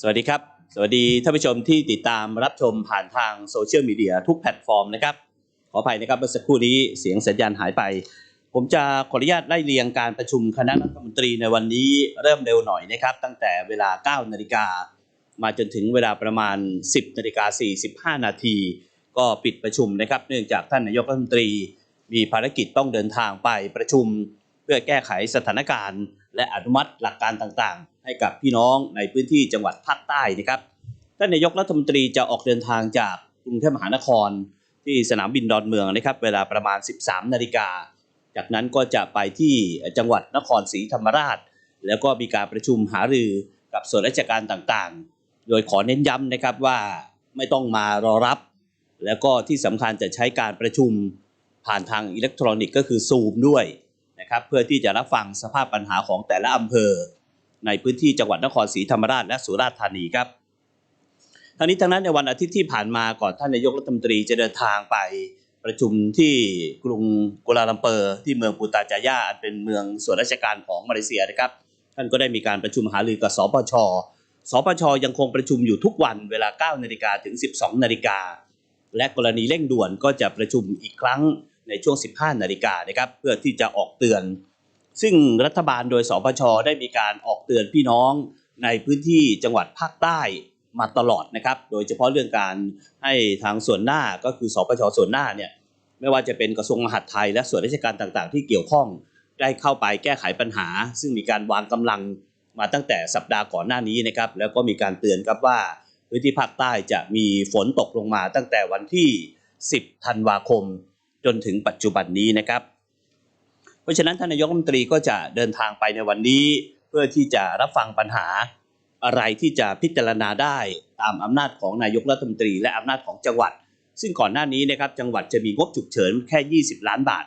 สวัสดีครับ สวัสดีท่านผู้ชมที่ติดตามรับชมผ่านทางโซเชียลมีเดียทุกแพลตฟอร์มนะครับ ขออภัยนะครับเมื่อสักครู่นี้เสียงสัญญาณหายไป ผมจะขออนุญาตไล่เรียงการประชุมคณะรัฐมนตรีในวันนี้เริ่มเร็วหน่อยนะครับ ตั้งแต่เวลา 9 นาฬิกา มาจนถึงเวลาประมาณ 10 นาฬิกา 45 นาที ก็ปิดประชุมนะครับ เนื่องจากท่านนายกรัฐมนตรี มีภารกิจต้องเดินทางไปประชุม เพื่อแก้ไขสถานการณ์ และอนุมัติหลักการต่างๆ ให้กับพี่น้องในพื้นที่จังหวัดภาคใต้นะครับท่านนายกรัฐมนตรีจะออกเดินทางจากกรุงเทพมหานคร ที่สนามบินดอนเมืองนะครับ เวลาประมาณ 13 นาฬิกา จากนั้นก็จะไปที่จังหวัดนครศรีธรรมราช แล้วก็มีการประชุมหารือกับส่วนราชการต่างๆ โดยขอเน้นย้ำนะครับว่าไม่ต้องมารอรับ แล้วก็ที่สำคัญจะใช้การประชุมผ่านทางอิเล็กทรอนิกส์ก็คือซูมด้วยนะครับเพื่อที่จะรับฟังสภาพปัญหาของแต่ละอำเภอ ในพื้นที่จังหวัดนครศรีธรรมราชและสุราษฎร์ธานีครับทั้งนี้ทั้งนั้นในวันอาทิตย์ที่ผ่านมาก่อนท่านนายกรัฐมนตรีจะเดินทางไปประชุมที่กรุงกัวลาลัมเปอร์ ที่เมืองปูตาจายาอันเป็นเมืองส่วนราชการของมาเลเซียนะครับ ท่านก็ได้มีการประชุมหารือกับสปชสปชยังคงประชุมอยู่ทุกวันเวลา 9 นาฬิกาถึง 12 นาฬิกา และกรณีเร่งด่วนก็จะประชุมอีกครั้งในช่วง 15 นาฬิกานะครับ เพื่อที่จะออกเตือน ซึ่งรัฐบาลโดยสปชได้มีการออกเตือนพี่น้องในพื้นที่จังหวัดภาคใต้มาตลอดนะครับ โดยเฉพาะเรื่องการให้ทางส่วนหน้าก็คือสปชส่วนหน้าเนี่ยไม่ว่าจะเป็นกระทรวงมหาดไทย และส่วนราชการต่างๆ ที่เกี่ยวข้องได้เข้าไปแก้ไขปัญหา ซึ่งมีการวางกำลังมาตั้งแต่สัปดาห์ก่อนหน้านี้นะครับแล้วก็มีการเตือนครับว่าพื้นที่ภาคใต้จะมีฝนตกลงมาตั้งแต่วันที่ 10 ธันวาคม จนถึงปัจจุบันนี้นะครับ ราะฉะนั้นท่านนายกรัฐมนตรีก็จะเดินทางไปในวันนี้ เพื่อที่จะรับฟังปัญหาอะไรที่จะพิจารณาได้ตามอำนาจของนายกรัฐมนตรี และอำนาจของจังหวัด ซึ่งก่อนหน้านี้นะครับจังหวัดจะมีงบฉุกเฉินแค่ 20 ล้านบาท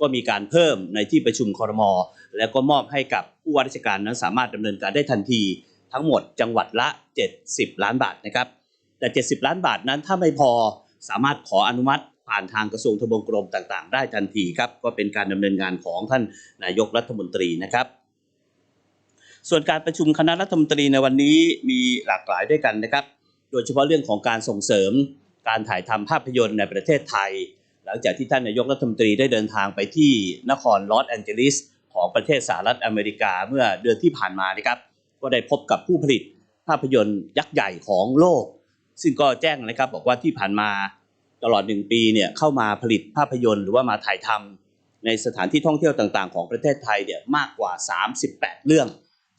ก็มีการเพิ่มในที่ประชุมคอรมอแล้วก็มอบให้กับผู้ว่าราชการนั้นสามารถดำเนินการได้ทันที ทั้งหมดจังหวัดละ 70 ล้านบาทนะครับแต่ 70 ล้านบาทนั้นถ้าไม่พอสามารถขออนุมัติ ผ่านทางกระทรวงทบวงกรมต่างๆ ได้ทันทีครับก็เป็นการดำเนินงานของท่านนายกรัฐมนตรีนะครับ ส่วนการประชุมคณะรัฐมนตรีในวันนี้มีหลากหลายด้วยกันนะครับ โดยเฉพาะเรื่องของการส่งเสริม การถ่ายทำภาพยนตร์ในประเทศไทย หลังจากที่ท่านนายกรัฐมนตรีได้เดินทางไปที่นครลอสแอนเจลิสของประเทศสหรัฐอเมริกาเมื่อเดือนที่ผ่านมานะครับก็ได้พบกับผู้ผลิตภาพยนตร์ยักษ์ใหญ่ของโลก ซึ่งก็แจ้งนะครับบอกว่าที่ผ่านมา ตลอดหนึ่งปีเนี่ยเข้ามาผลิตภาพยนตร์หรือว่ามาถ่ายทำในสถานที่ท่องเที่ยวต่างๆ ของประเทศไทยเนี่ยมากกว่า 38 เรื่อง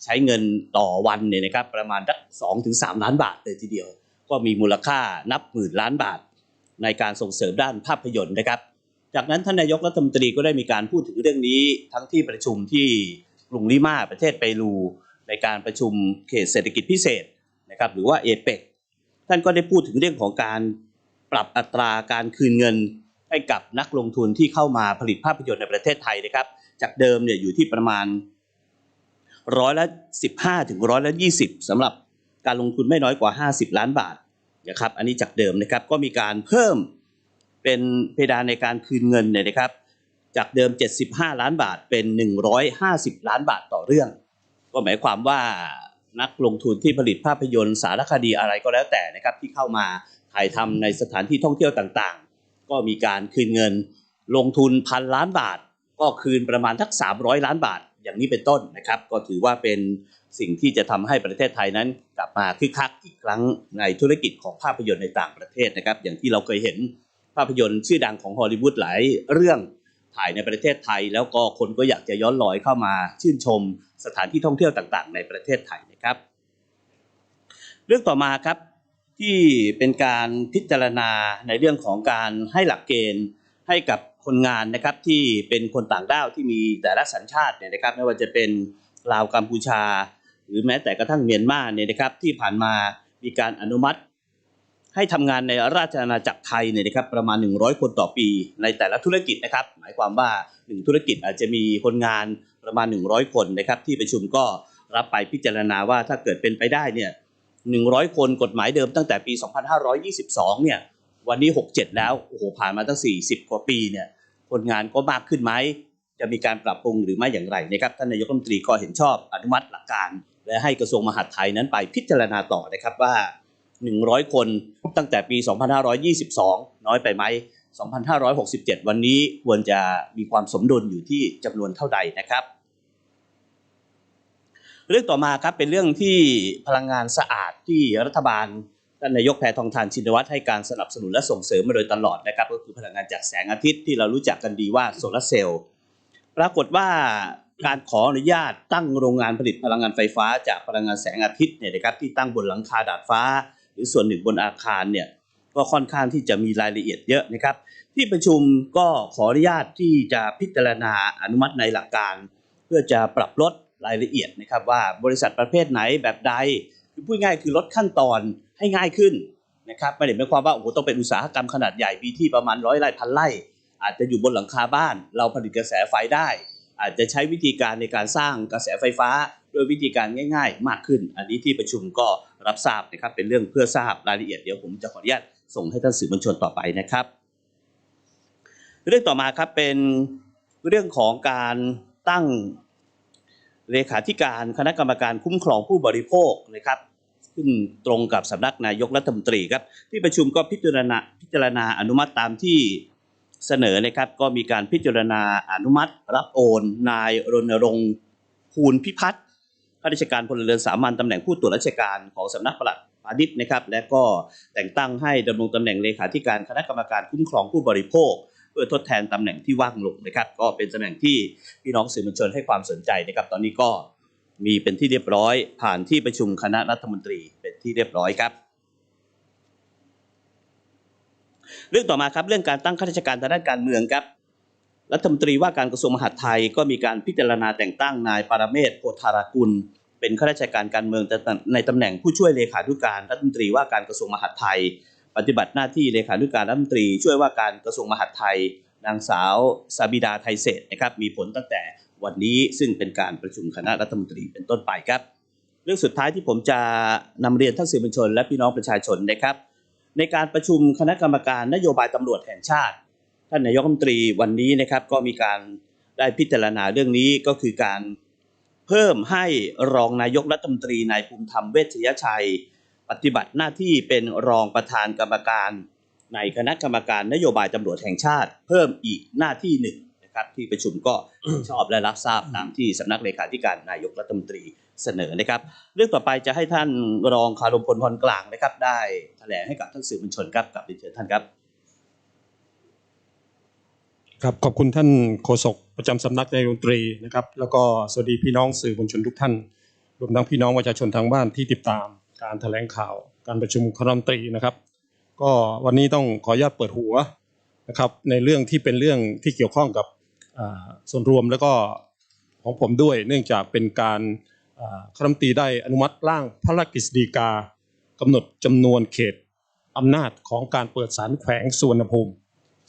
ใช้เงินต่อวันเนี่ยนะครับประมาณสัก2ถึง3ล้านบาทเลยทีเดียว ก็มีมูลค่านับหมื่นล้านบาท ในการส่งเสริมด้านภาพยนตร์นะครับ จากนั้นท่านนายกรัฐมนตรีก็ได้มีการพูดถึงเรื่องนี้ทั้งที่ประชุมที่กรุงลิมาประเทศเปรูในการประชุมเขตเศรษฐกิจพิเศษนะครับหรือว่าเอเปกท่านก็ได้พูดถึงเรื่องของการ ปรับอัตราการคืนเงินให้กับนักลงทุนที่เข้ามาผลิตภาพยนตร์ในประเทศไทยนะครับ จากเดิมเนี่ยอยู่ที่ประมาณร้อยละ15 ถึงร้อยละ 20สำหรับการลงทุนไม่น้อยกว่า 50 ล้านบาทนะครับอันนี้จากเดิมนะครับก็มีการเพิ่มเป็นเพดานในการคืนเงินเนี่ยนะครับ จากเดิม 75 ล้านบาทเป็น 150 ล้านบาทต่อเรื่อง ก็หมายความว่านักลงทุนที่ผลิตภาพยนตร์สารคดีอะไรก็แล้วแต่นะครับที่เข้ามา ถ่ายทำในสถานที่ท่องเที่ยวต่างๆ ก็มีการคืนเงินลงทุนพันล้านบาท ก็คืนประมาณทัก 300 ล้านบาท อย่างนี้เป็นต้นนะครับ ก็ถือว่าเป็นสิ่งที่จะทำให้ประเทศไทยนั้น กลับมาคึกคักอีกครั้งในธุรกิจของภาพยนตร์ในต่างประเทศนะครับ อย่างที่เราเคยเห็นภาพยนตร์ชื่อดังของฮอลลีวูดหลายเรื่องถ่ายในประเทศไทย แล้วก็คนก็อยากจะย้อนรอยเข้ามาชื่นชมสถานที่ท่องเที่ยวต่างๆ ในประเทศไทยนะครับ เรื่องต่อมาครับ ที่เป็นการพิจารณาในเรื่องของการให้หลักเกณฑ์ให้กับคนงานนะครับที่เป็นคนต่างด้าวที่มีแต่ละสัญชาติเนี่ยนะครับไม่ว่าจะเป็นลาวกัมพูชา หรือแม้แต่กระทั่งเมียนมาเนี่ยนะครับที่ผ่านมามีการอนุมัติ ให้ทำงานในราชอาณาจักรไทยเนี่ยนะครับประมาณ 100 คนต่อปี ในแต่ละธุรกิจนะครับ หมายความว่าหนึ่งธุรกิจอาจจะมีคนงานประมาณ 100 คนนะครับที่ประชุมก็รับไปพิจารณาว่าถ้าเกิดเป็นไปได้เนี่ย 100 คนกฎหมายเดิมตั้งแต่ปี 2522 เนี่ย วันนี้ 67 แล้ว โอ้โห ผ่านมาตั้ง 40 กว่าปี เนี่ย คนงานก็มากขึ้นไหม จะมีการปรับปรุงหรือไม่อย่างไรนะครับ ท่านนายกรัฐมนตรีก็เห็นชอบอนุมัติหลักการ และให้กระทรวงมหาดไทยนั้นไปพิจารณาต่อนะครับว่า 100 คนตั้งแต่ปี 2522 น้อยไปไหม 2567 วันนี้ควรจะมีความสมดุลอยู่ที่จำนวนเท่าใดนะครับ เรื่องต่อมาครับเป็นเรื่องที่พลังงานสะอาดที่รัฐบาลท่านนายกแพทองทานชินวัตรให้การสนับสนุนและส่งเสริมมาโดยตลอดนะครับ ก็คือพลังงานจากแสงอาทิตย์ที่เรารู้จักกันดีว่าโซลาร์เซลล์ปรากฏว่าการขออนุญาตตั้งโรงงานผลิตพลังงานไฟฟ้า จากพลังงานแสงอาทิตย์เนี่ยนะครับที่ตั้งบนหลังคาดาดฟ้า หรือส่วนหนึ่งบนอาคารเนี่ยก็ค่อนข้างที่จะมีรายละเอียดเยอะนะครับ ที่ประชุมก็ขออนุญาตที่จะพิจารณาอนุมัติในหลักการ เพื่อจะปรับลด รายละเอียดนะครับว่าบริษัทประเภทไหนแบบใดคือพูดง่ายคือลดขั้นตอนให้ง่ายขึ้นนะครับไม่ได้หมายความว่าโอ้โหต้องเป็นอุตสาหกรรมขนาดใหญ่มีที่ประมาณร้อยไร่พันไร่ อาจจะอยู่บนหลังคาบ้าน เราผลิตกระแสไฟได้ อาจจะใช้วิธีการในการสร้างกระแสไฟฟ้าโดยวิธีการง่าย ๆ มากขึ้น อันนี้ที่ประชุมก็รับทราบนะครับเป็นเรื่องเพื่อทราบรายละเอียดเดี๋ยวผมจะขออนุญาตส่งให้ท่านสื่อมวลชนต่อไปนะครับ เรื่องต่อมาครับเป็นเรื่องของการตั้ง เลขาธิการคณะกรรมการคุ้มครองผู้บริโภคนะครับซึ่งตรงกับสำนักนายกรัฐมนตรีครับที่ประชุมก็พิจารณาพิจารณาอนุมัติตามที่เสนอนะครับก็มีการพิจารณาอนุมัติ รับโอน นายรณรงค์ภูลพิพัฒน์ข้าราชการพลเรือนสามัญตำแหน่งผู้ตรวจราชการของสำนักปลัดพาณิชย์นะครับและก็แต่งตั้งให้ดำรงตำแหน่งเลขาธิการคณะกรรมการคุ้มครองผู้บริโภค พื่อทดแทนตำแหน่งที่ว่างลงนะครับ ก็เป็นตำแหน่งที่พี่น้องสื่อมวลชนให้ความสนใจนะครับ ตอนนี้ก็มีเป็นที่เรียบร้อย ผ่านที่ประชุมคณะรัฐมนตรีเป็นที่เรียบร้อยครับ เรื่องต่อมาครับเรื่องการตั้งข้าราชการทางด้านการเมืองครับรัฐมนตรีว่าการกระทรวงมหาดไทยก็มีการพิจารณาแต่งตั้งนายปารเมศโพธารากุล เป็นข้าราชการการเมืองในตำแหน่งผู้ช่วยเลขาธิการรัฐมนตรีว่าการกระทรวงมหาดไทย ปฏิบัติหน้าที่เลขาธิการรัฐมนตรี ช่วยว่าการกระทรวงมหาดไทย นางสาวซาบิดาไทยเศษนะครับมีผลตั้งแต่วันนี้ซึ่งเป็นการประชุมคณะรัฐมนตรีเป็นต้นไปครับ เรื่องสุดท้ายที่ผมจะนำเรียนท่านสื่อมวลชน และพี่น้องประชาชนนะครับ ในการประชุมคณะกรรมการนโยบายตำรวจแห่งชาติ ท่านนายกรัฐมนตรีวันนี้นะครับก็มีการได้พิจารณาเรื่องนี้ก็คือการเพิ่มให้รองนายกรัฐมนตรีนายภูมิธรรมเวชยชัย ปฏิบัติหน้าที่เป็นรองประธานกรรมการ ในคณะกรรมการนโยบายตำรวจแห่งชาติ เพิ่มอีกหน้าที่หนึ่งนะครับที่ประชุมก็ชอบและรับทราบตามที่สำนักเลขาธิการนายกรัฐมนตรีเสนอนะครับ เรื่องต่อไปจะให้ท่านรองคารมพลพรกลางนะครับ ได้แถลงให้กับท่านสื่อมวลชนครับกับเรียนเชิญท่านครับ ครับขอบคุณท่านโฆษกประจำสำนักนายกรัฐมนตรีนะครับ แล้วก็สวัสดีพี่น้องสื่อมวลชนทุกท่านรวมทั้งพี่น้องประชาชนทางบ้านที่ติดตาม การแถลงข่าวการประชุมคณะรัฐมนตรีนะครับ ก็วันนี้ต้องขออนุญาตเปิดหัวนะครับในเรื่องที่เป็นเรื่องที่เกี่ยวข้องกับส่วนรวมแล้วก็ของผมด้วย เนื่องจากเป็นการคณะรัฐมนตรีได้อนุมัติร่างพระราชกฤษฎีกากำหนดจำนวนเขตอำนาจของการเปิดศาลแขวงสุวรรณภูมิ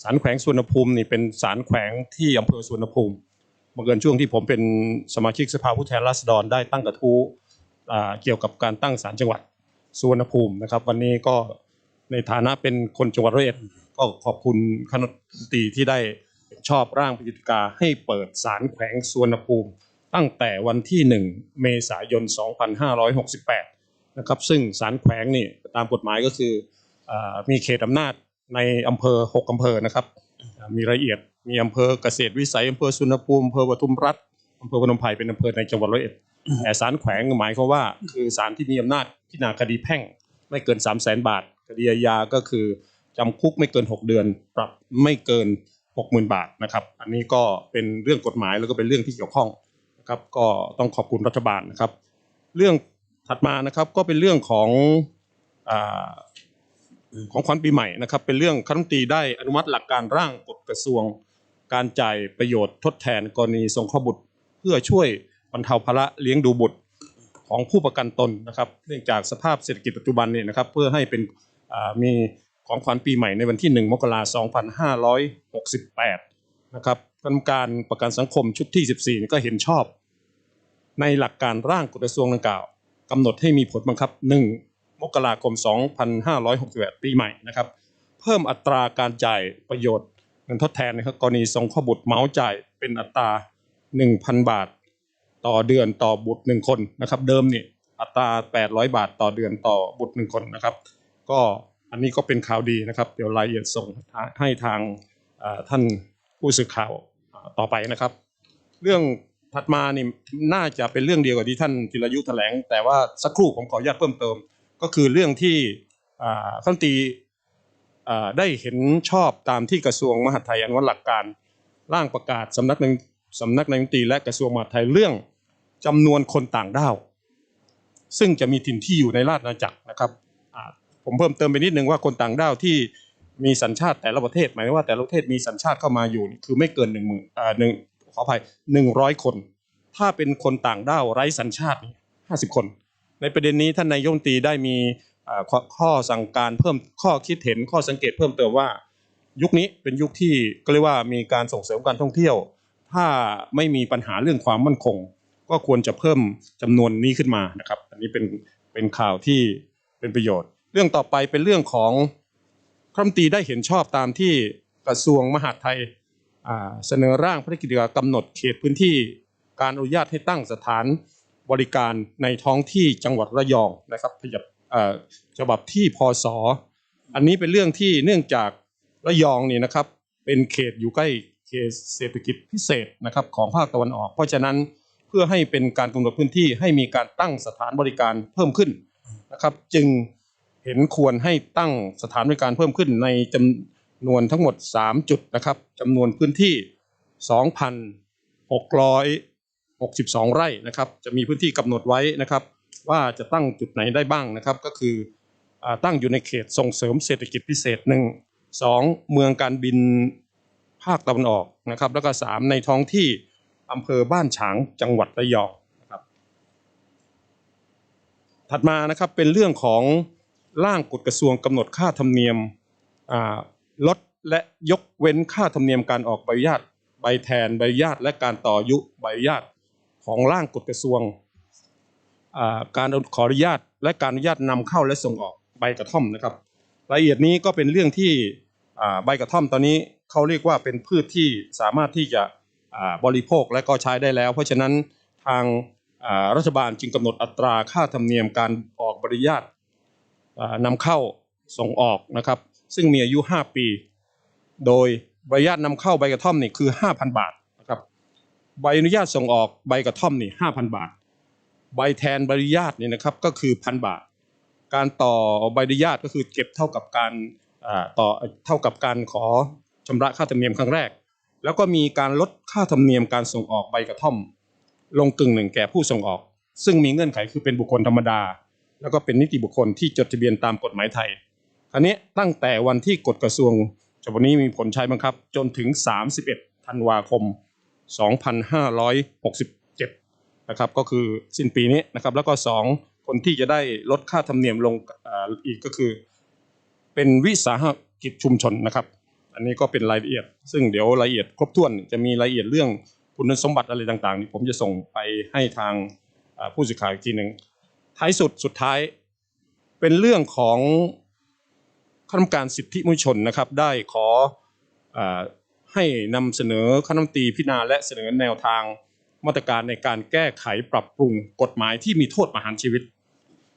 ศาลแขวงสุวรรณภูมินี่เป็นศาลแขวงที่อำเภอสุวรรณภูมิบังเอิญช่วงที่ผมเป็นสมาชิกสภาผู้แทนราษฎรได้ตั้งกระทู้ เกี่ยวกับการตั้งศาลจังหวัดสุวรรณภูมินะครับ วันนี้ก็ในฐานะเป็นคนจังหวัดร้อยเอ็ดก็ขอบคุณคณะมนตรีที่ได้ชอบร่างพฤติกาให้เปิดศาลแขวงสุวรรณภูมิ ตั้งแต่วันที่ 1 เมษายน 2568 นะครับ ซึ่งศาลแขวงนี่ตามกฎหมายก็คืออมีเขตอำนาจในอำเภอ 6 อำเภอนะครับ มีรายละเอียดมีอำเภอเกษตรวิสัยอำเภอสุนภูมิอำเภอปทุมรัฐอำเภอพนมไพรเป็นอำเภอในจังหวัดร้อยเอ็ด แต่ศาลแขวงหมายความว่า คือศาลที่มีอำนาจพิจารณาคดีแพ่ง ไม่เกิน 3 0 0แสนบาท คดีอาญาก็คือจำคุกไม่เกิน 6 เดือน ปรับไม่เกิน 60,000 บาทนะครับ อันนี้ก็เป็นเรื่องกฎหมายแล้วก็เป็นเรื่องที่เกี่ยวข้องนะครับก็ต้องขอบคุณรัฐบาลนะครับ เรื่องถัดมานะครับก็เป็นเรื่องของอของขวัญปีใหม่นะครับ เป็นเรื่องคณะรัฐมนตรีได้อนุมัติหลักการร่างกฎกระทรวง การจ่ายประโยชน์ทดแทนกรณีสงเคราะห์บุตร เพื่อช่วย บรรเทาภาระเลี้ยงดูบุตรของผู้ประกันตนนะครับ เนื่องจากสภาพเศรษฐกิจปัจจุบันเนี่ยนะครับ เพื่อให้เป็นมีของขวัญปีใหม่ในวันที่ 1 มกราคม 2568 นะครับกรรมการประกันสังคมชุดที่ 14 ก็เห็นชอบ ในหลักการร่างกฎกระทรวงดังกล่าวกำหนดให้มีผลบังคับ 1 มกราคม 2568 ปีใหม่นะครับ เพิ่มอัตราการจ่ายประโยชน์เงินทดแทนนะครับกรณีส่งข้อบุตรเมาส์จ่ายเป็นอัตรา 1,000 บาท ต่อเดือนต่อบุตรหนึ่งคนนะครับ เดิมเนี่ยอัตรา 800 บาทต่อเดือนต่อบุตรหนึ่งคนนะครับ ก็อันนี้ก็เป็นข่าวดีนะครับ เดี๋ยวรายละเอียดส่งให้ทางท่านผู้สื่อข่าวต่อไปนะครับ เรื่องถัดมานี่น่าจะเป็นเรื่องเดียวกับที่ท่านจิรายุแถลง แต่ว่าสักครู่ผมขออนุญาตเพิ่มเติม ก็คือเรื่องที่อ่าท่านตีได้เห็นชอบตามที่กระทรวงมหาดไทยอนุมัติหลักการ ร่างประกาศสำนักนายสำนักนายกรัฐมนตรีและกระทรวงมหาดไทยเรื่อง จำนวนคนต่างด้าวซึ่งจะมีถิ่นที่อยู่ในราชอาณาจักรนะครับผมเพิ่มเติมไปนิดนึงว่าคนต่างด้าวที่มีสัญชาติแต่ละประเทศ หมายว่าแต่ละประเทศมีสัญชาติเข้ามาอยู่คือไม่เกินหนึ่งหมื่นอ่าหนึ่งขออภัยหนึ่งร้อยคน ถ้าเป็นคนต่างด้าวไร้สัญชาติห้าสิบคน ในประเด็นนี้ท่านนายกรัฐมตีได้มีข้อสั่งการเพิ่มข้อคิดเห็นข้อสังเกตเพิ่มเติมว่า ยุคนี้เป็นยุคที่ก็เรียกว่ามีการส่งเสริมการท่องเที่ยว ถ้าไม่มีปัญหาเรื่องความมั่นคง ก็ควรจะเพิ่มจำนวนนี้ขึ้นมานะครับ อันนี้เป็นเป็นข่าวที่เป็นประโยชน์ เรื่องต่อไปเป็นเรื่องของครัมตีได้เห็นชอบตามที่กระทรวงมหาดไทยเสนอร่างพระราชกฤษฎีกากำหนดเขตพื้นที่การอนุญาตให้ตั้งสถานบริการในท้องที่จังหวัดระยองนะครับขยับฉบับที่พศอันนี้เป็นเรื่องที่เนื่องจากระยองนี่นะครับเป็นเขตอยู่ใกล้เขตเศรษฐกิจพิเศษนะครับของภาคตะวันออก เพราะฉะนั้น เพื่อให้เป็นการกำหนดพื้นที่ให้มีการตั้งสถานบริการเพิ่มขึ้นนะครับ จึงเห็นควรให้ตั้งสถานบริการเพิ่มขึ้นในจำนวนทั้งหมด 3 จุดนะครับจำนวนพื้นที่ 2,662 ไร่นะครับ จะมีพื้นที่กำหนดไว้นะครับ ว่าจะตั้งจุดไหนได้บ้างนะครับ ก็คืออตั้งอยู่ในเขตส่งเสริมเศรษฐกิจพิเศษหนึ่งสองเมืองการบินภาคตะวันออกนะครับ แล้วก็สามในท้องที่ อำเภอบ้านฉางจังหวัดระยองนะครับถัดมานะครับเป็นเรื่องของร่างกฎกระทรวงกำหนดค่าธรรมเนียมอ่าลดและยกเว้นค่าธรรมเนียมการออกใบอนุญาตใบแทนใบอนุญาตและการต่ออายุใบอนุญาตของร่างกฎกระทรวงอ่าการขออนุญาตและการอนุญาตนำเข้าและส่งออกใบกระท่อมนะครับ รายละเอียดนี้ก็เป็นเรื่องที่อ่าใบกระท่อมตอนนี้เขาเรียกว่าเป็นพืชที่สามารถที่จะอ่า บริโภคและก็ใช้ได้แล้ว เพราะฉะนั้นทางรัฐบาลจึงกำหนดอัตราค่าธรรมเนียมการออกบอนุญาตนำเข้าส่งออกนะครับ ซึ่งมีอายุ 5 ปี โดยใบอนุญาตนำเข้าใบกระท่อมนี่คือ 5,000 บาทนะครับใบอนุญาตส่งออกใบกระท่อมนี่5,000 บาท ใบแทนใบอนุญาตนี่นะครับก็คือพันบาท การต่อใบอนุญาตก็คือเก็บเท่ากับการต่อเท่ากับการขอชำระค่าธรรมเนียมครั้งแรก แล้วก็มีการลดค่าธรรมเนียมการส่งออกใบกระท่อม ลงกึ่งหนึ่งแก่ผู้ส่งออก ซึ่งมีเงื่อนไขคือเป็นบุคคลธรรมดา แล้วก็เป็นนิติบุคคลที่จดทะเบียนตามกฎหมายไทยอันนี้ตั้งแต่วันที่กฎกระทรวงฉบับนี้มีผลใช้บังคับ จนถึง 31 ธันวาคม 2567 นะครับ ก็คือสิ้นปีนี้นะครับ แล้วก็ 2 คนที่จะได้ลดค่าธรรมเนียมลงออีกก็คือ เป็นวิสาหกิจชุมชนนะครับ อันนี้ก็เป็นรายละเอียด ซึ่งเดี๋ยวรายละเอียดครบถ้วนจะมีรายละเอียดเรื่องคุณสมบัติอะไรต่างๆนี่ผมจะส่งไปให้ทางผู้สื่อข่าวอีกทีหนึ่งท้ายสุดสุดท้ายเป็นเรื่องของคณะกรรมการสิทธิมนุษยชนนะครับ ได้ขออให้นำเสนอคณะรัฐมนตรีพิจารณาและเสนอแนวทางมาตรการในการแก้ไขปรับปรุงกฎหมายที่มีโทษประหารชีวิต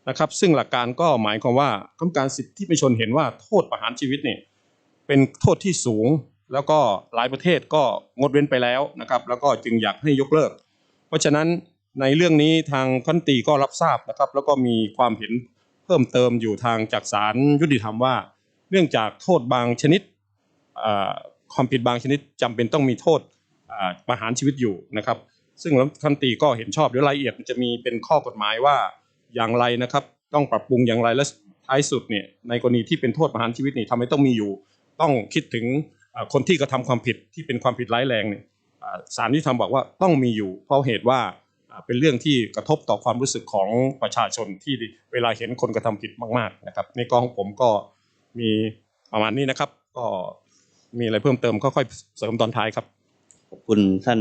นะครับ ซึ่งหลักการก็หมายความว่าคณะกรรมการสิทธิมนุษยชนเห็นว่าโทษประหารชีวิตเนี่ย เป็นโทษที่สูง แล้วก็หลายประเทศก็งดเว้นไปแล้วนะครับ แล้วก็จึงอยากให้ยกเลิก เพราะฉะนั้นในเรื่องนี้ทางคันตีก็รับทราบนะครับ แล้วก็มีความเห็นเพิ่มเติมอยู่ทางจากศาลยุติธรรมว่า เนื่องจากโทษบางชนิดความผิดบางชนิดจำเป็นต้องมีโทษประหารชีวิตอยู่นะครับ ซึ่งรัฐมนตรีก็เห็นชอบเดี๋ยวรายละเอียดมันจะมีเป็นข้อกฎหมายว่าอย่างไรนะครับ ต้องปรับปรุงอย่างไรและท้ายสุดเนี่ยในกรณีที่เป็นโทษประหารชีวิตนี่ทำไมต้องมีอยู่ ต้องคิดถึงอ่าคนที่กระทำความผิดที่เป็นความผิดร้ายแรงเนี่ยอ่าศาลยุติธรรมบอกว่าต้องมีอยู่ เพราะเหตุว่าอ่าเป็นเรื่องที่กระทบต่อความรู้สึกของประชาชนที่เวลาเห็นคนกระทำผิดมากๆนะครับในกองผมก็มีประมาณนี้นะครับ ก็มีอะไรเพิ่มเติมก็ค่อยเสริมตอนท้ายครับขอบคุณท่าน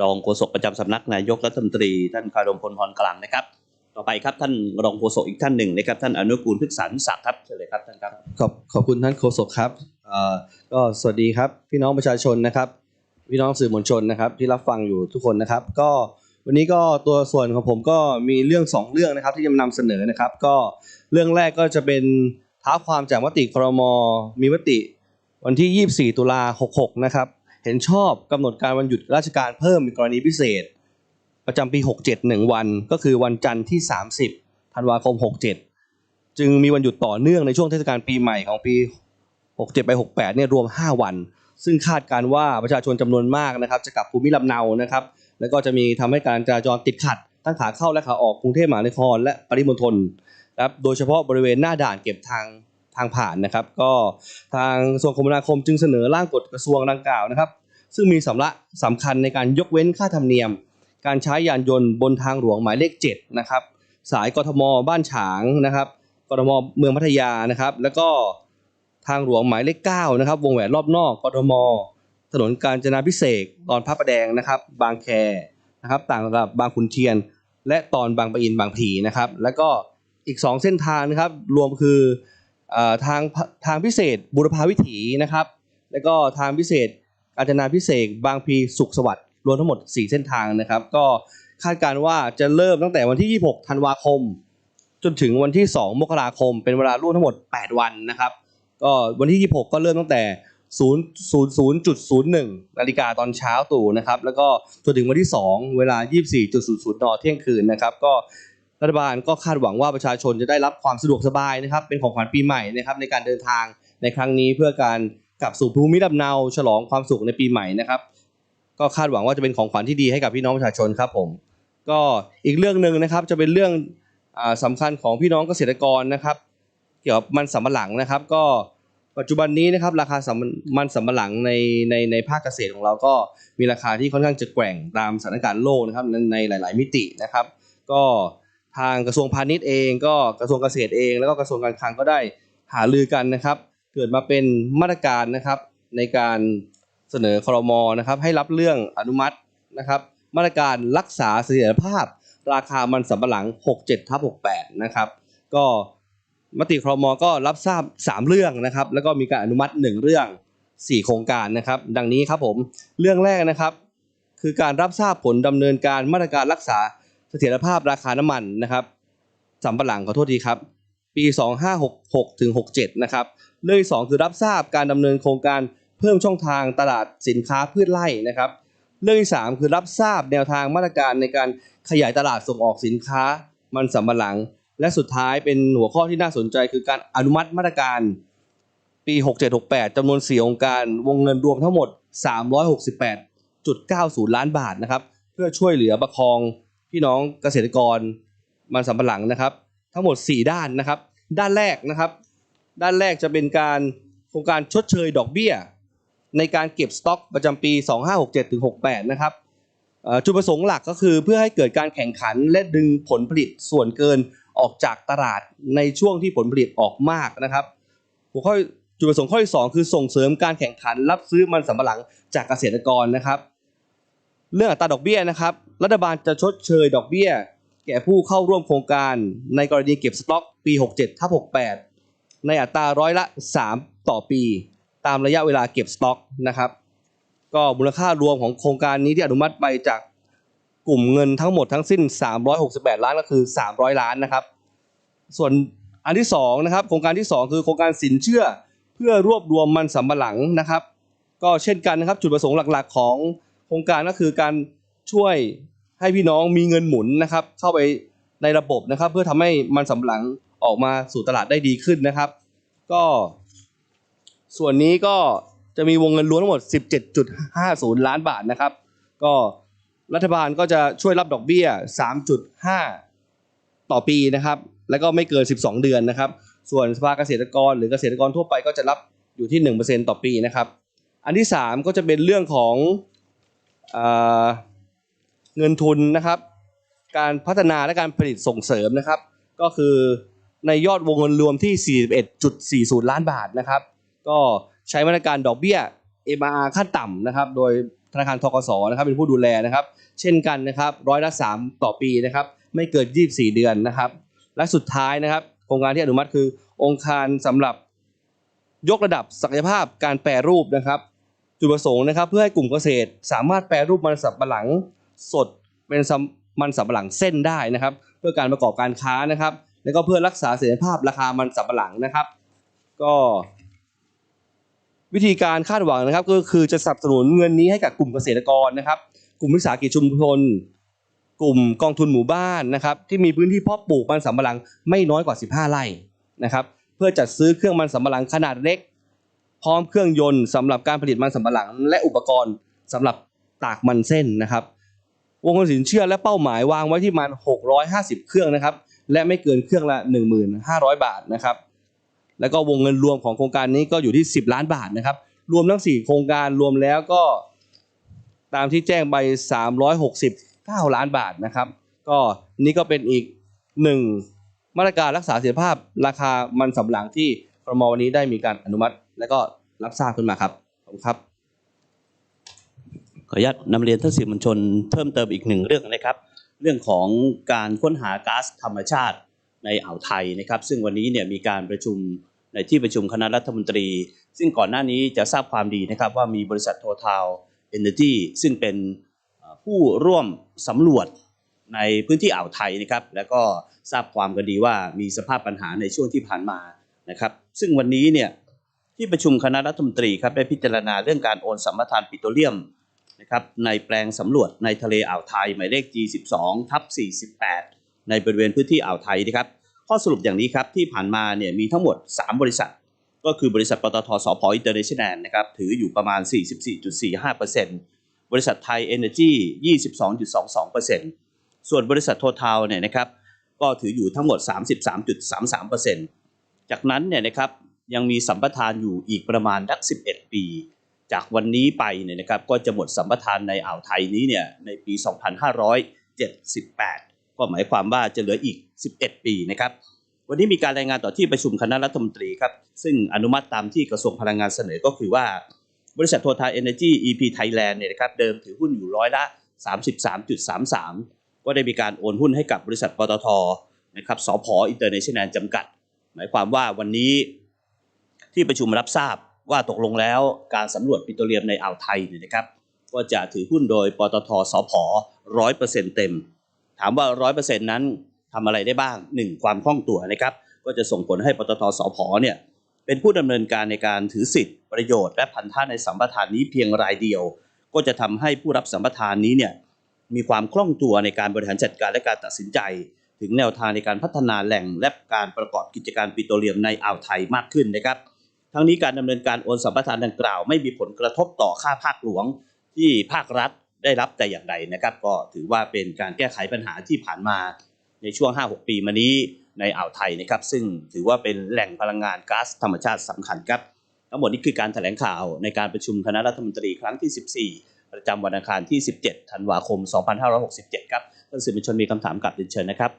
รองโฆษกประจำสำนักนายกรัฐมนตรีท่านคารมพลพรกลางนะครับ ต่อไปครับท่านรองโฆษกอีกท่านหนึ่งนะครับท่านอนุกูลพฤกษานุศักดิ์ครับเชิญเลยครับท่านครับขอบขอบคุณท่านโฆษกครับเอ่อ ก็สวัสดีครับพี่น้องประชาชนนะครับพี่น้องสื่อมวลชนนะครับ ที่รับฟังอยู่ทุกคนนะครับ ก็วันนี้ก็ตัวส่วนของผมก็มีเรื่องสองเรื่องนะครับ ที่จะนำเสนอนะครับ ก็เรื่องแรกก็จะเป็นท้าความจากมติครมมีมติ วันที่ 24 ตุลา66 นะครับ เห็นชอบกำหนดการวันหยุดราชการเพิ่มเป็นกรณีพิเศษ ประจำปี 67 1 วัน ก็คือวันจันทร์ที่ 30 ธันวาคม 67 จึงมีวันหยุดต่อเนื่องในช่วงเทศกาลปีใหม่ของปี 67 ไป 68 เนี่ยรวม 5 วัน ซึ่งคาดการว่าประชาชนจำนวนมากนะครับจะกลับภูมิลำเนานะครับ แล้วก็จะมีทำให้การจราจรติดขัด ทั้งขาเข้าและขาออกกรุงเทพมหานครและปริมณฑลนะครับโดยเฉพาะบริเวณหน้าด่านเก็บทางทางผ่านนะครับ ก็ทางกระทรวงคมนาคมจึงเสนอร่างกฎกระทรวงดังกล่าวนะครับ ซึ่งมีสาระสำคัญในการยกเว้นค่าธรรมเนียม การใช้ยานยนต์บนทางหลวงหมายเลข7นะครับสายกทมบ้านฉางนะครับกทมเมืองพัทยานะครับ แล้วก็ ทางหลวงหมายเลข9นะครับ วงแหวนรอบนอกกทม ถนนกาญจนาพิเศษตอนพระประแดงนะครับ บางแคนะครับ ต่างกับบางขุนเทียน และตอนบางปะอินบางพลีนะครับ แล้วก็อีก 2 เส้นทางนะครับ รวมคืออทางทางพิเศษบุรพาวิถีนะครับ แล้วก็ทางพิเศษกาญจนาพิเศษบางพีสุขสวัสดิ์รวมทั้งหมด 4 เส้นทางนะครับ ก็คาดการณ์ว่าจะเริ่มตั้งแต่วันที่ 26 ธันวาคม จนถึงวันที่ 2 มกราคม เป็นเวลาร่วมทั้งหมด 8 วันนะครับ ก็วันที่ 26 ก็เริ่มตั้งแต่ 0.001 นาฬิกาตอนเช้าตู่นะครับแล้วก็จนถึงวันที่ 2 เวลา 24.00นเที่ยงคืนนะครับก็รัฐบาลก็คาดหวังว่าประชาชนจะได้รับความสะดวกสบายนะครับเป็นของขวัญปีใหม่นะครับในการเดินทางในครั้งนี้เพื่อการกลับสู่ภูมิลำเนาฉลองความสุขในปีใหม่นะครับ ก็คาดหวังว่าจะเป็นของขวัญที่ดีให้กับพี่น้องประชาชนครับผม ก็อีกเรื่องหนึ่งนะครับจะเป็นเรื่องอาสำคัญของพี่น้องเกษตรกรนะครับ กี่ยวกับมันสำปะหลังนะครับ ก็ปัจจุบันนี้นะครับราคาสำมันสำปะหลังในในในภาคเกษตรของเราก็มีราคาที่ค่อนข้างจะแกว่งตามสถานการณ์โลกนะครับในในหลาย ๆ มิตินะครับ ก็ทางกระทรวงพาณิชย์เองก็กระทรวงเกษตรเอง แล้วก็กระทรวงการคลังก็ได้หารือกันนะครับ เกิดมาเป็นมาตรการนะครับในการเสนอครมอนะครับให้รับเรื่องอนุมัตินะครับ มาตรการรักษาเสถียรภาพ ราคามันสำปะหลัง 67ทับ68 นะครับ ก็ มติครมก็รับทราบ 3 เรื่องนะครับ แล้วก็มีการอนุมัติ 1 เรื่อง 4 โครงการนะครับ ดังนี้ครับผมเรื่องแรกนะครับ คือการรับทราบผลดำเนินการมาตรการรักษาเสถียรภาพราคาน้ำมันนะครับสำปะหลังขอโทษทีครับ ปี 2566ถึง67 นะครับเรื่องที่สองคือรับทราบการดำเนินโครงการเพิ่มช่องทางตลาดสินค้าพืชไร่นะครับ เรื่องที่สามคือรับทราบแนวทางมาตรการในการขยายตลาดส่งออกสินค้า มันสำปะหลัง และสุดท้ายเป็นหัวข้อที่น่าสนใจคือการอนุมัติมาตรการปี 6768จำนวน 4 องค์การวงเงินรวมทั้งหมด 368.90 ล้านบาทนะครับ เพื่อช่วยเหลือประคองพี่น้องเกษตรกรมันสำปะหลังนะครับ ทั้งหมด 4 ด้านนะครับ ด้านแรกนะครับ ด้านแรกจะเป็นการโครงการชดเชยดอกเบี้ย ในการเก็บสต็อกประจำปี 2567ถึง68 นะครับจุดประสงค์หลักก็คือเพื่อให้เกิดการแข่งขันและดึงผลผลิตส่วนเกิน ออกจากตลาดในช่วงที่ผลผลิตออกมากนะครับหัวข้อจุดประสงค์ข้อที่2คือส่งเสริมการแข่งขันรับซื้อมันสำปะหลังจากเกษตรกรนะครับ เรื่องอัตราดอกเบี้ยนะครับ รัฐบาลจะชดเชยดอกเบี้ย แก่ผู้เข้าร่วมโครงการ ในกรณีเก็บสต็อกปี 67ทับ68 ในอัตราร้อยละ 3 ต่อปี ตามระยะเวลาเก็บสต็อกนะครับ ก็มูลค่ารวมของโครงการนี้ที่อนุมัติไปจาก กลุ่มเงินทั้งหมดทั้งสิ้น 368 ล้านก็คือ 300 ล้านนะครับ ส่วนอันที่สองนะครับโครงการที่สองคือโครงการสินเชื่อเพื่อรวบรวมมันสำปะหลังนะครับ ก็เช่นกันนะครับจุดประสงค์หลักๆ ของโครงการก็คือการช่วยให้พี่น้องมีเงินหมุนนะครับ เข้าไปในระบบนะครับ เพื่อทำให้มันสำปะหลังออกมาสู่ตลาดได้ดีขึ้นนะครับ ก็ส่วนนี้ก็จะมีวงเงินรวมทั้งหมด 17.50 ล้านบาทนะครับ ก็ รัฐบาลก็จะช่วยรับดอกเบี้ย 3.5 ต่อปีนะครับ แล้วก็ไม่เกิน 12 เดือนนะครับ ส่วนสภาเกษตรกรหรือเกษตรกรทั่วไปก็จะรับอยู่ที่ 1%ต่อปีนะครับ อันที่ 3 ก็จะเป็นเรื่องของเอเงินทุนนะครับ การพัฒนาและการผลิตส่งเสริมนะครับ ก็คือในยอดวงเงินรวมที่ 41.40 ล้านบาทนะครับ ก็ใช้มาตรการดอกเบี้ย MRR ขั้นต่ำนะครับ โดย นาคารทกสนะครับเป็นผู้ดูแลนะครับ เช่นกันนะครับร้อยละ3ต่อปีนะครับไม่เกิน 24 เดือนนะครับ และสุดท้ายนะครับโครงการที่อนุมัติคือองค์การสำหรับยกระดับศักยภาพการแปรรูปนะครับ จุดประสงค์นะครับ เพื่อให้กลุ่มเกษตร สามารถแปรรูปมันสำปะหลังสดเป็นสำมันสำปะหลังเส้นได้นะครับ เพื่อการประกอบการค้านะครับ แล้วก็เพื่อรักษาเสถียรภาพราคามันสำปะหลังนะครับ ก็ วิธีการคาดหวังนะครับก็คือจะสนับสนุนเงินนี้ให้กับกลุ่มเกษตรกรนะครับ กลุ่มวิสาหกิจชุมชนกลุ่มกองทุนหมู่บ้านนะครับที่มีพื้นที่เพาะปลูกมันสำปะหลังไม่น้อยกว่า 15 ไร่นะครับเพื่อจัดซื้อเครื่องมันสำปะหลังขนาดเล็ก พร้อมเครื่องยนต์สำหรับการผลิตมันสำปะหลัง และอุปกรณ์สำหรับตากมันเส้นนะครับ วงเงินสินเชื่อและเป้าหมายวางไว้ที่ประมัน 650 เครื่องนะครับและไม่เกินเครื่องละ 1,500 บาทนะครับ แล้วก็วงเงินรวมของโครงการนี้ก็อยู่ที่ 10 ล้านบาทนะครับ รวมทั้ง 4 โครงการรวมแล้วก็ตามที่แจ้งไป 369 ล้านบาทนะครับ ก็นี่ก็เป็นอีกหนึ่งมาตรการรักษาเสถียรภาพราคามันสำปะหลังที่ครมวันนี้ได้มีการอนุมัติ และก็รับทราบขึ้นมาครับขอบคุณครับขออนุญาตนำเรียนท่านสื่อมวลชนเพิ่มเติมอีกหนึ่งเรื่องนะครับ เรื่องของการค้นหาก๊าซธรรมชาติ ในอ่าวไทยนะครับ ซึ่งวันนี้เนี่ยมีการประชุมในที่ประชุมคณะรัฐมนตรี ซึ่งก่อนหน้านี้จะทราบความดีนะครับว่ามีบริษัทโททาวเอเนอร์จีซึ่งเป็นผู้ร่วมสำรวจในพื้นที่อ่าวไทยนะครับ แล้วก็ทราบความกันดีว่ามีสภาพปัญหาในช่วงที่ผ่านมานะครับ ซึ่งวันนี้เนี่ยที่ประชุมคณะรัฐมนตรีครับได้พิจารณาเรื่องการโอนสัมปทานปิโตรเลียมนะครับในแปลงสำรวจในทะเลอ่าวไทยหมายเลข G12 ทับ48 ในบริเวณพื้นที่อ่าวไทยนะครับข้อสรุปอย่างนี้ครับที่ผ่านมาเนี่ยมีทั้งหมด 3 บริษัท ก็คือบริษัทปตทสพอินเตอร์เนชั่นแนลนะครับถืออยู่ประมาณ 44.45%บริษัทไทยเอเนจี22.22%ส่วนบริษัทโททาวเนี่ยนะครับก็ถืออยู่ทั้งหมด 33.33%จากนั้นเนี่ยนะครับยังมีสัมปทานอยู่อีกประมาณดัก 11 ปี จากวันนี้ไปเนี่ยนะครับก็จะหมดสัมปทานในอ่าวไทยนี้เนี่ยในปี 2578 ก็หมายความว่าจะเหลืออีก 11 ปีนะครับ วันนี้มีการรายงานต่อที่ประชุมคณะรัฐมนตรีครับ ซึ่งอนุมัติตามที่กระทรวงพลังงานเสนอก็คือว่าบริษัทโททาเอเนจี EP Thailand เนี่ยนะครับเดิมถือหุ้นอยู่ร้อยละ 33.33 ก็ได้มีการโอนหุ้นให้กับบริษัทปตทนะครับสพอินเตอร์เนชั่นแนลจำกัด หมายความว่าวันนี้ที่ประชุมรับทราบว่าตกลงแล้วการสำรวจปิโตรเลียมในอ่าวไทยเนี่ยนะครับ ก็จะถือหุ้นโดยปตทสพร้อยเปอร์เซ็นต์เต็ม ถามว่าร้อยเปอร์เซ็นต์นั้นทำอะไรได้บ้างหนึ่งความคล่องตัวนะครับ ก็จะส่งผลให้ปตทสพเนี่ยเป็นผู้ดำเนินการในการถือสิทธิประโยชน์และพันธะในสัมปทานนี้เพียงรายเดียว ก็จะทำให้ผู้รับสัมปทานนี้เนี่ยมีความคล่องตัวในการบริหารจัดการและการตัดสินใจ ถึงแนวทางในการพัฒนาแหล่งและการประกอบกิจการปิโตรเลียมในอ่าวไทยมากขึ้นนะครับ ทั้งนี้การดำเนินการโอนสัมปทานดังกล่าว ไม่มีผลกระทบต่อค่าภาคหลวงที่ภาครัฐ ได้รับแต่อย่างใดนะครับ ก็ถือว่าเป็นการแก้ไขปัญหาที่ผ่านมาในช่วง 5-6 ปีมานี้ในอ่าวไทยนะครับ ซึ่งถือว่าเป็นแหล่งพลังงานก๊าซธรรมชาติสำคัญครับ ทั้งหมดนี้คือการแถลงข่าวในการประชุมคณะรัฐมนตรีครั้งที่ 14 ประจำวันอังคารที่ 17 ธันวาคม 2567 ครับท่านสื่อมวลชนมีคำถามกลับเรียนเชิญนะครับ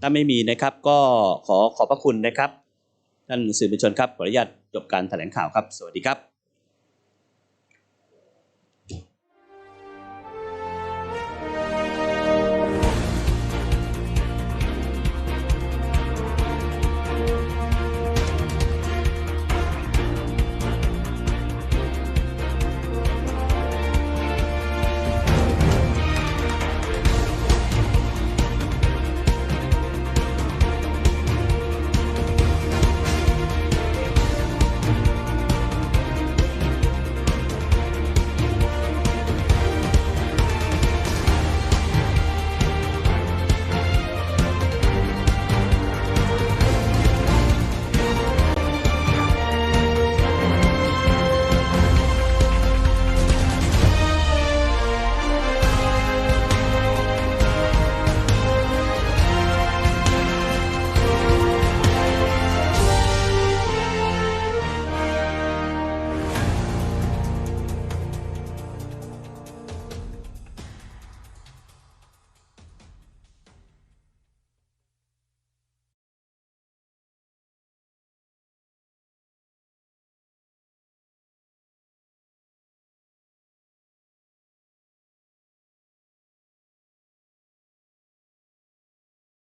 ถ้าไม่มีนะครับก็ขอขอบพระคุณนะครับท่านสื่อมวลชนครับขออนุญาตจบการแถลงข่าวครับ สวัสดีครับ